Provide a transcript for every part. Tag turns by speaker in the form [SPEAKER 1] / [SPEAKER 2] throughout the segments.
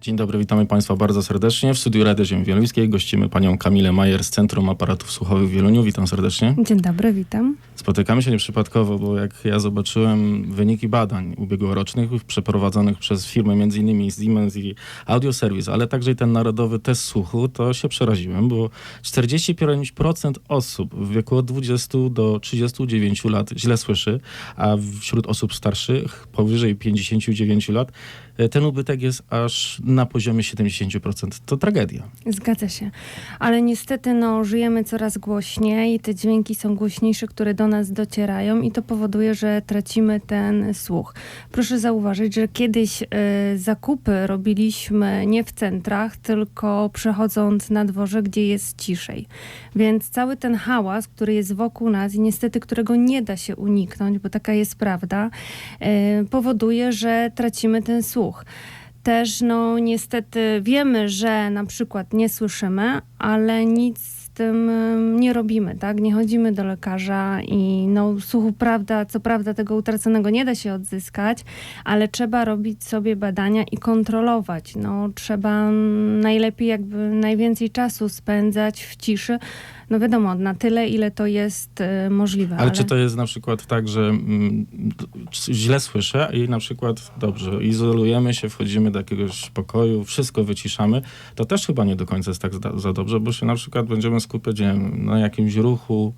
[SPEAKER 1] Dzień dobry, witamy Państwa bardzo serdecznie. W studiu Rady Ziemi Wieluńskiej gościmy panią Kamilę Majer z Centrum Aparatów Słuchowych w Wieluniu. Witam serdecznie.
[SPEAKER 2] Dzień dobry, witam.
[SPEAKER 1] Spotykamy się nieprzypadkowo, bo jak ja zobaczyłem wyniki badań ubiegłorocznych przeprowadzonych przez firmy m.in. Siemens i Audio Service, ale także i ten narodowy test słuchu, to się przeraziłem, bo 45% osób w wieku od 20 do 39 lat źle słyszy, a wśród osób starszych powyżej 59 lat e, ten ubytek jest aż na poziomie 70%. To tragedia.
[SPEAKER 2] Zgadza się. Ale niestety no, żyjemy coraz głośniej, te dźwięki są głośniejsze, które do nas docierają i to powoduje, że tracimy ten słuch. Proszę zauważyć, że kiedyś y, zakupy robiliśmy nie w centrach, tylko przechodząc na dworze, gdzie jest ciszej. Więc cały ten hałas, który jest wokół nas i niestety którego nie da się uniknąć, bo taka jest prawda, y, powoduje, że tracimy ten słuch. Też no niestety wiemy, że na przykład nie słyszymy, ale nic z tym ym, nie robimy, tak? Nie chodzimy do lekarza i no słuchu prawda, co prawda tego utraconego nie da się odzyskać, ale trzeba robić sobie badania i kontrolować. No trzeba najlepiej jakby najwięcej czasu spędzać w ciszy, no wiadomo, na tyle, ile to jest y, możliwe.
[SPEAKER 1] Ale, czy to jest na przykład tak, że mm, źle słyszę i na przykład dobrze, izolujemy się, wchodzimy do jakiegoś pokoju, wszystko wyciszamy, to też chyba nie do końca jest tak za, za dobrze, bo się na przykład będziemy skupiać nie wiem, na jakimś ruchu.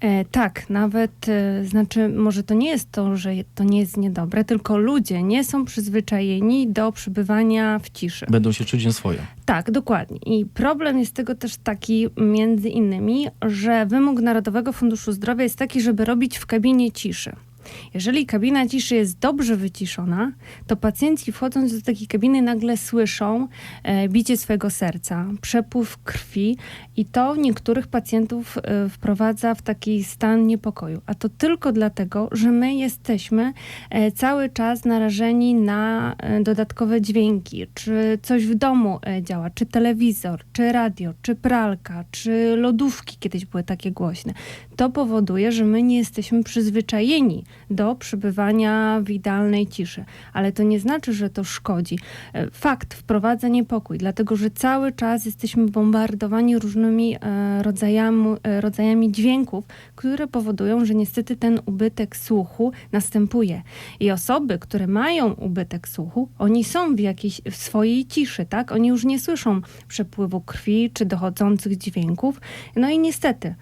[SPEAKER 2] E, tak, nawet, e, znaczy, może to nie jest to, że to nie jest niedobre, tylko ludzie nie są przyzwyczajeni do przebywania w ciszy.
[SPEAKER 1] Będą się czuć nieswoje.
[SPEAKER 2] Tak, dokładnie. I problem jest tego też taki, między innymi, że wymóg Narodowego Funduszu Zdrowia jest taki, żeby robić w kabinie ciszy. Jeżeli kabina ciszy jest dobrze wyciszona, to pacjenci wchodząc do takiej kabiny nagle słyszą e, bicie swojego serca, przepływ krwi i to niektórych pacjentów e, wprowadza w taki stan niepokoju. A to tylko dlatego, że my jesteśmy e, cały czas narażeni na dodatkowe dźwięki, czy coś w domu działa, czy telewizor, czy radio, czy pralka, czy lodówki kiedyś były takie głośne. To powoduje, że my nie jesteśmy przyzwyczajeni do przebywania w idealnej ciszy. Ale to nie znaczy, że to szkodzi. E, Fakt wprowadza niepokój, dlatego że cały czas jesteśmy bombardowani różnymi e, rodzajami, e, rodzajami dźwięków, które powodują, że niestety ten ubytek słuchu następuje. I osoby, które mają ubytek słuchu, oni są w jakiejś w swojej ciszy, tak? Oni już nie słyszą przepływu krwi czy dochodzących dźwięków. No i niestety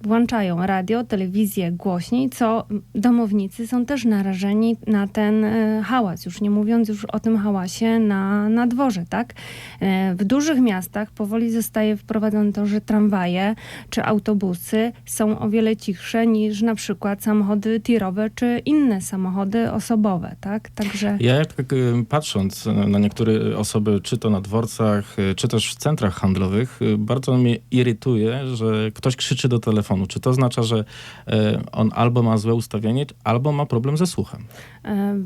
[SPEAKER 2] włączają radio, telewizję głośniej, co domownicy są też narażeni na ten e, hałas, już nie mówiąc już o tym hałasie na, na dworze, tak? E, w dużych miastach powoli zostaje wprowadzone to, że tramwaje czy autobusy są o wiele cichsze niż na przykład samochody tirowe czy inne samochody osobowe, tak? Także...
[SPEAKER 1] Ja jak tak patrząc na niektóre osoby, czy to na dworcach, czy też w centrach handlowych, bardzo mnie irytuje, że ktoś krzyczy do telefonu. Czy to oznacza, że y, on albo ma złe ustawienie, albo ma problem ze słuchem?
[SPEAKER 2] E,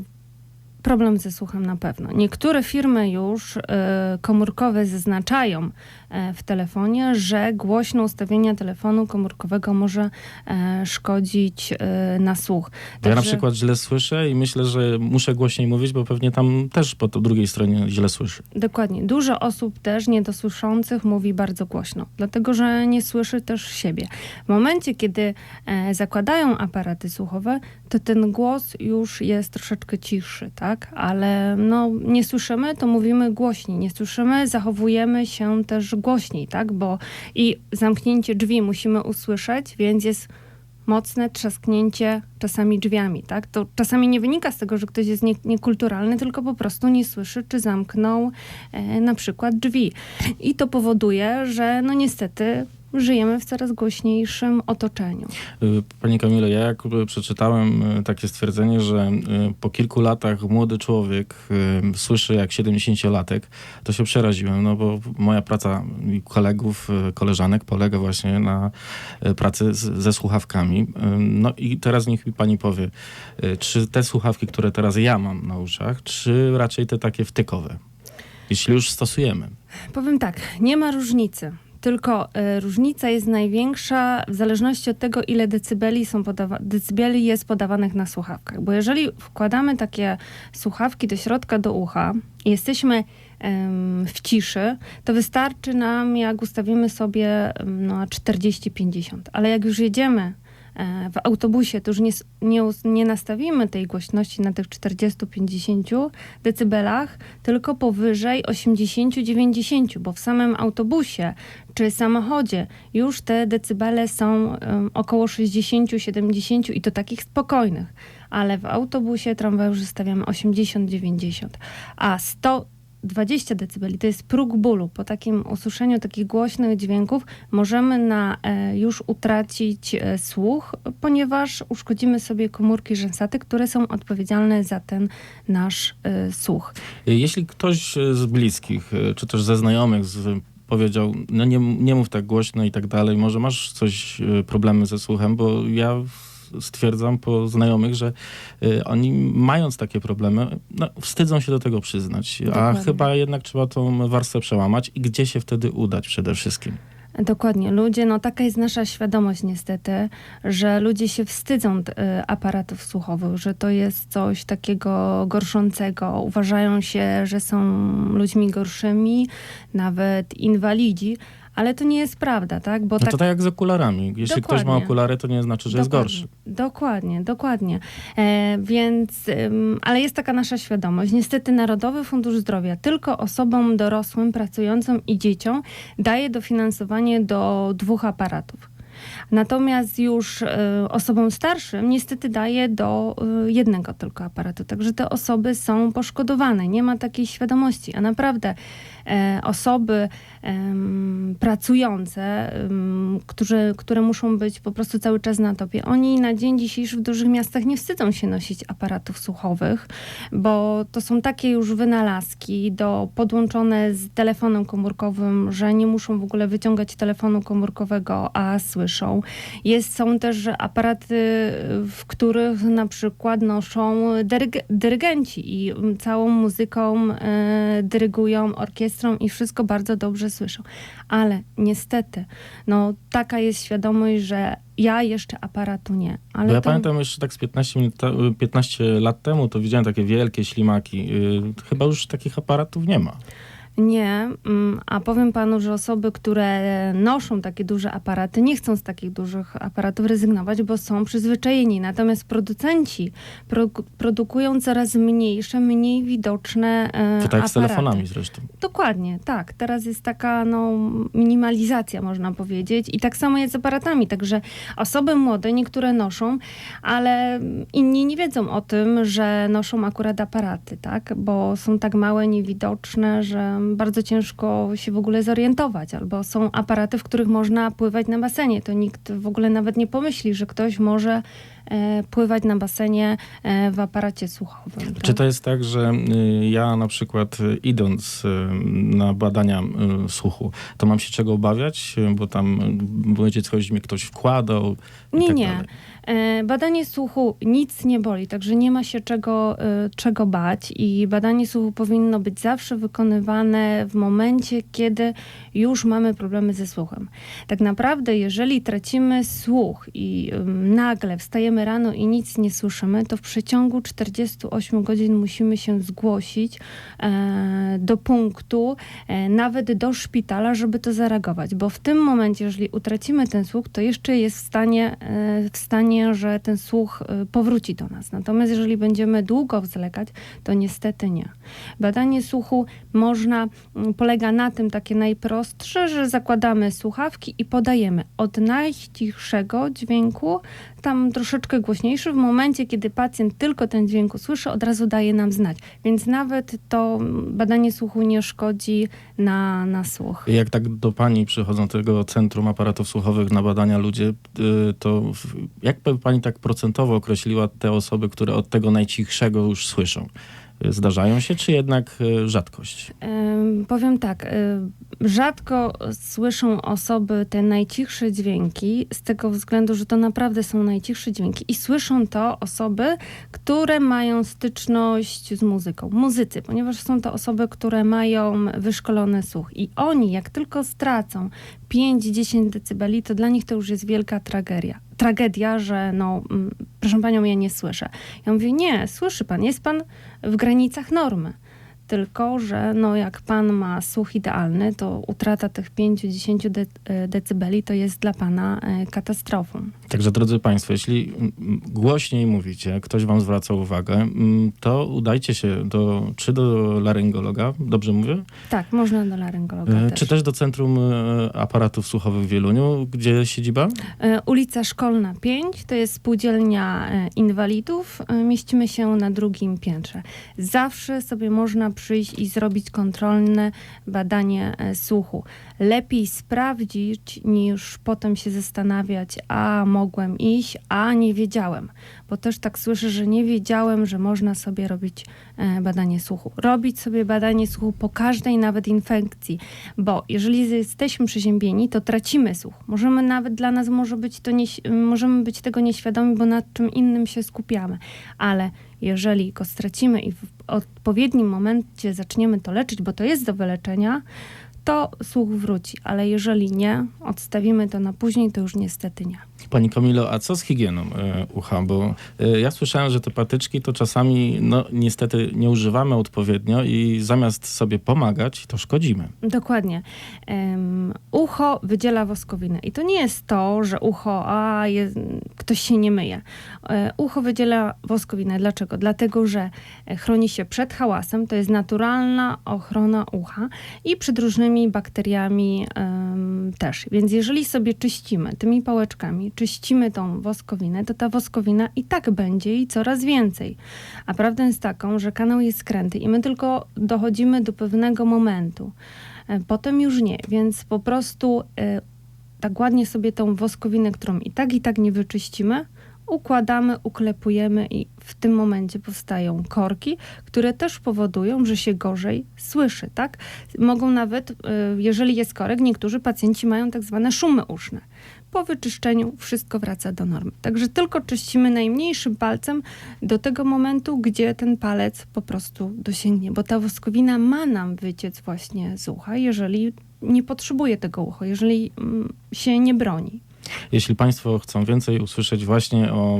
[SPEAKER 2] Problem ze słuchem na pewno. Niektóre firmy już e, komórkowe zaznaczają e, w telefonie, że głośne ustawienie telefonu komórkowego może e, szkodzić e, na słuch.
[SPEAKER 1] Bo ja na
[SPEAKER 2] Także-
[SPEAKER 1] przykład źle słyszę i myślę, że muszę głośniej mówić, bo pewnie tam też po drugiej stronie źle słyszy.
[SPEAKER 2] Dokładnie. Dużo osób też niedosłyszących mówi bardzo głośno, dlatego że nie słyszy też siebie. W momencie, kiedy e, zakładają aparaty słuchowe, to ten głos już jest troszeczkę cichszy, tak? Ale no, nie słyszymy, to mówimy głośniej. Nie słyszymy, zachowujemy się też głośniej, tak? Bo i zamknięcie drzwi musimy usłyszeć, więc jest mocne trzasknięcie czasami drzwiami, tak? To czasami nie wynika z tego, że ktoś jest nie, niekulturalny, tylko po prostu nie słyszy, czy zamknął e, na przykład drzwi. I to powoduje, że no niestety żyjemy w coraz głośniejszym otoczeniu.
[SPEAKER 1] Y, Panie Kamile, ja jak przeczytałem y, takie stwierdzenie, że y, po kilku latach młody człowiek słyszy jak 70-latek, to się przeraziłem, no bo moja praca kolegów, koleżanek polega właśnie na pracy z, ze słuchawkami. No i teraz niech mi pani powie, czy te słuchawki, które teraz ja mam na uszach, czy raczej te takie wtykowe? Jeśli już stosujemy.
[SPEAKER 2] Powiem tak, nie ma różnicy. Tylko e, różnica jest największa w zależności od tego, ile decybeli, są podawa- decybeli jest podawanych na słuchawkach. Bo jeżeli wkładamy takie słuchawki do środka do ucha i jesteśmy w ciszy, to wystarczy nam, jak ustawimy sobie no, 40-50. Ale jak już jedziemy w autobusie, to już nie, nie, nie nastawimy tej głośności na tych 40-50 decybelach, tylko powyżej 80-90, bo w samym autobusie czy samochodzie już te decybele są em, około 60-70 i to takich spokojnych, ale w autobusie, tramwaju już stawiamy 80-90, a 120 decybeli to jest próg bólu. Po takim usłyszeniu takich głośnych dźwięków możemy na, e, już utracić e, słuch, ponieważ uszkodzimy sobie komórki rzęsate, które są odpowiedzialne za ten nasz e, słuch.
[SPEAKER 1] Jeśli ktoś z bliskich, czy też ze znajomych z, powiedział, no nie, nie mów tak głośno i tak dalej, może masz coś, problemy ze słuchem, bo ja stwierdzam po znajomych, że e, oni mając takie problemy, no, wstydzą się do tego przyznać, a
[SPEAKER 2] Dokładnie.
[SPEAKER 1] chyba jednak trzeba tą warstwę przełamać i gdzie się wtedy udać przede wszystkim.
[SPEAKER 2] Dokładnie. Ludzie, no taka jest nasza świadomość niestety, że ludzie się wstydzą e, aparatów słuchowych, że to jest coś takiego gorszącego. Uważają się, że są ludźmi gorszymi, nawet inwalidzi, ale to nie jest prawda, tak? Bo
[SPEAKER 1] No to tak jak z okularami. Jeśli ktoś ma
[SPEAKER 2] Dokładnie.
[SPEAKER 1] okulary, to nie znaczy, że jest
[SPEAKER 2] Dokładnie,
[SPEAKER 1] gorszy.
[SPEAKER 2] Dokładnie, dokładnie. E, więc, ym, ale jest taka nasza świadomość. Niestety Narodowy Fundusz Zdrowia tylko osobom dorosłym, pracującym i dzieciom daje dofinansowanie do dwóch aparatów. Natomiast już e, osobom starszym niestety daje do e, jednego tylko aparatu. Także te osoby są poszkodowane. Nie ma takiej świadomości. A naprawdę e, osoby pracujące, którzy, które muszą być po prostu cały czas na topie, oni na dzień dzisiejszy w dużych miastach nie wstydzą się nosić aparatów słuchowych, bo to są takie już wynalazki do, podłączone z telefonem komórkowym, że nie muszą w ogóle wyciągać telefonu komórkowego, a słyszą. Jest, są też aparaty, w których na przykład noszą dyryg- dyrygenci i całą muzyką e, dyrygują orkiestrą i wszystko bardzo dobrze słyszą. Ale niestety, no taka jest świadomość, że ja jeszcze aparatu nie. Ale
[SPEAKER 1] Bo ja pamiętam jeszcze tak z 15, minut, te- 15 lat temu, to widziałem takie wielkie ślimaki. Yy, chyba już takich aparatów nie ma.
[SPEAKER 2] Nie, mm, a powiem panu, że osoby, które noszą takie duże aparaty, nie chcą z takich dużych aparatów rezygnować, bo są przyzwyczajeni. Natomiast producenci pro, produkują coraz mniejsze, mniej widoczne e,
[SPEAKER 1] To tak jak z
[SPEAKER 2] aparaty.
[SPEAKER 1] telefonami zresztą.
[SPEAKER 2] Dokładnie, tak. Teraz jest taka no, minimalizacja, można powiedzieć. I tak samo jest z aparatami. Także osoby młode, niektóre noszą, ale inni nie wiedzą o tym, że noszą akurat aparaty, tak? Bo są tak małe, niewidoczne, że bardzo ciężko się w ogóle zorientować. Albo są aparaty, w których można pływać na basenie. To nikt w ogóle nawet nie pomyśli, że ktoś może pływać na basenie e, w aparacie słuchowym.
[SPEAKER 1] Czy
[SPEAKER 2] tak?
[SPEAKER 1] to jest tak, że y, ja na przykład y, idąc y, na badania słuchu, to mam się czego obawiać, bo tam będzie coś mi ktoś wkładał
[SPEAKER 2] Nie,
[SPEAKER 1] tak
[SPEAKER 2] nie.
[SPEAKER 1] dalej.
[SPEAKER 2] E, Badanie słuchu nic nie boli, także nie ma się czego, e, czego bać i badanie słuchu powinno być zawsze wykonywane w momencie, kiedy już mamy problemy ze słuchem. Tak naprawdę, jeżeli tracimy słuch i nagle wstajemy rano i nic nie słyszymy, to w przeciągu 48 godzin musimy się zgłosić e, do punktu, e, nawet do szpitala, żeby to zareagować, bo w tym momencie, jeżeli utracimy ten słuch, to jeszcze jest w stanie, e, w stanie, że ten słuch powróci do nas. Natomiast jeżeli będziemy długo zwlekać, to niestety nie. Badanie słuchu można, polega na tym takie najprostsze, że zakładamy słuchawki i podajemy od najcichszego dźwięku, tam troszeczkę głośniejszy. W momencie, kiedy pacjent tylko ten dźwięk usłyszy, od razu daje nam znać. Więc nawet to badanie słuchu nie szkodzi na, na słuch.
[SPEAKER 1] Jak tak do pani przychodzą tego Centrum Aparatów Słuchowych na badania ludzie, y, to jak pani tak procentowo określiła te osoby, które od tego najcichszego już słyszą? Zdarzają się, czy jednak y, rzadkość?
[SPEAKER 2] Powiem tak, ym, rzadko słyszą osoby te najcichsze dźwięki, z tego względu, że to naprawdę są najcichsze dźwięki. I słyszą to osoby, które mają styczność z muzyką, muzycy, ponieważ są to osoby, które mają wyszkolony słuch. I oni, jak tylko stracą 5-10 decybeli, to dla nich to już jest wielka tragedia. Tragedia, że no, mm, proszę panią, ja nie słyszę. Ja mówię, nie, słyszy pan, jest pan w granicach normy tylko, że no jak pan ma słuch idealny, to utrata tych 5-10 de- e, decybeli to jest dla pana e, katastrofą.
[SPEAKER 1] Także drodzy Państwo, jeśli głośniej mówicie, ktoś Wam zwraca uwagę, to udajcie się do, czy do laryngologa, dobrze mówię?
[SPEAKER 2] Tak, można do laryngologa
[SPEAKER 1] E,
[SPEAKER 2] też.
[SPEAKER 1] Czy też do Centrum e, Aparatów Słuchowych w Wieluniu, gdzie siedziba?
[SPEAKER 2] E, Ulica Szkolna 5 to jest spółdzielnia inwalidów. Mieścimy się na drugim piętrze. Zawsze sobie można przyjść i zrobić kontrolne badanie słuchu. Lepiej sprawdzić niż potem się zastanawiać, a mogłem iść, a nie wiedziałem. Bo też tak słyszę, że nie wiedziałem, że można sobie robić e, badanie słuchu. Robić sobie badanie słuchu po każdej nawet infekcji, bo jeżeli jesteśmy przeziębieni, to tracimy słuch. Możemy nawet dla nas może być to nie, możemy być tego nieświadomi, bo nad czym innym się skupiamy. Ale jeżeli go stracimy i w odpowiednim momencie zaczniemy to leczyć, bo to jest do wyleczenia, to słuch wróci. Ale jeżeli nie, odstawimy to na później, to już niestety nie.
[SPEAKER 1] Pani Kamilo, a co z higieną e, ucha? Bo e, ja słyszałem, że te patyczki to czasami, no niestety nie używamy odpowiednio i zamiast sobie pomagać, to szkodzimy.
[SPEAKER 2] Dokładnie. Em, ucho wydziela woskowinę. I to nie jest to, że ucho, a je, ktoś się nie myje. E, ucho wydziela woskowinę. Dlaczego? Dlatego, że chroni się przed hałasem, to jest naturalna ochrona ucha i przed różnymi bakteriami em, też. Więc jeżeli sobie czyścimy tymi pałeczkami, czyścimy tą woskowinę, to ta woskowina i tak będzie i coraz więcej. A prawdą jest taką, że kanał jest skręty i my tylko dochodzimy do pewnego momentu. E, Potem już nie, więc po prostu e, tak ładnie sobie tą woskowinę, którą i tak i tak nie wyczyścimy, układamy, uklepujemy i w tym momencie powstają korki, które też powodują, że się gorzej słyszy, tak? Mogą nawet, e, jeżeli jest korek, niektórzy pacjenci mają tak zwane szumy uszne. Po wyczyszczeniu wszystko wraca do normy. Także tylko czyścimy najmniejszym palcem do tego momentu, gdzie ten palec po prostu dosięgnie, bo ta woskowina ma nam wyciec właśnie z ucha, jeżeli nie potrzebuje tego ucha, jeżeli mm, się nie broni.
[SPEAKER 1] Jeśli Państwo chcą więcej usłyszeć właśnie o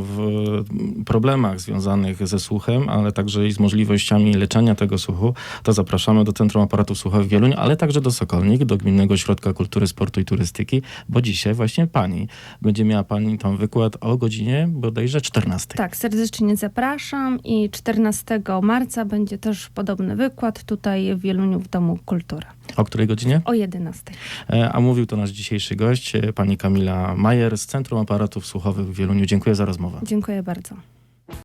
[SPEAKER 1] problemach związanych ze słuchem, ale także i z możliwościami leczenia tego słuchu, to zapraszamy do Centrum Aparatów Słuchowych w Wieluniu, ale także do Sokolnik, do Gminnego Ośrodka Kultury, Sportu i Turystyki, bo dzisiaj właśnie Pani będzie miała Pani tam wykład o godzinie bodajże 14.
[SPEAKER 2] Tak, serdecznie zapraszam i 14 marca będzie też podobny wykład tutaj w Wieluniu w Domu Kultury
[SPEAKER 1] O której godzinie?
[SPEAKER 2] o 11.
[SPEAKER 1] E, A mówił to nasz dzisiejszy gość, e, pani Kamila Majer z Centrum Aparatów Słuchowych w Wieluniu. Dziękuję za rozmowę.
[SPEAKER 2] Dziękuję bardzo.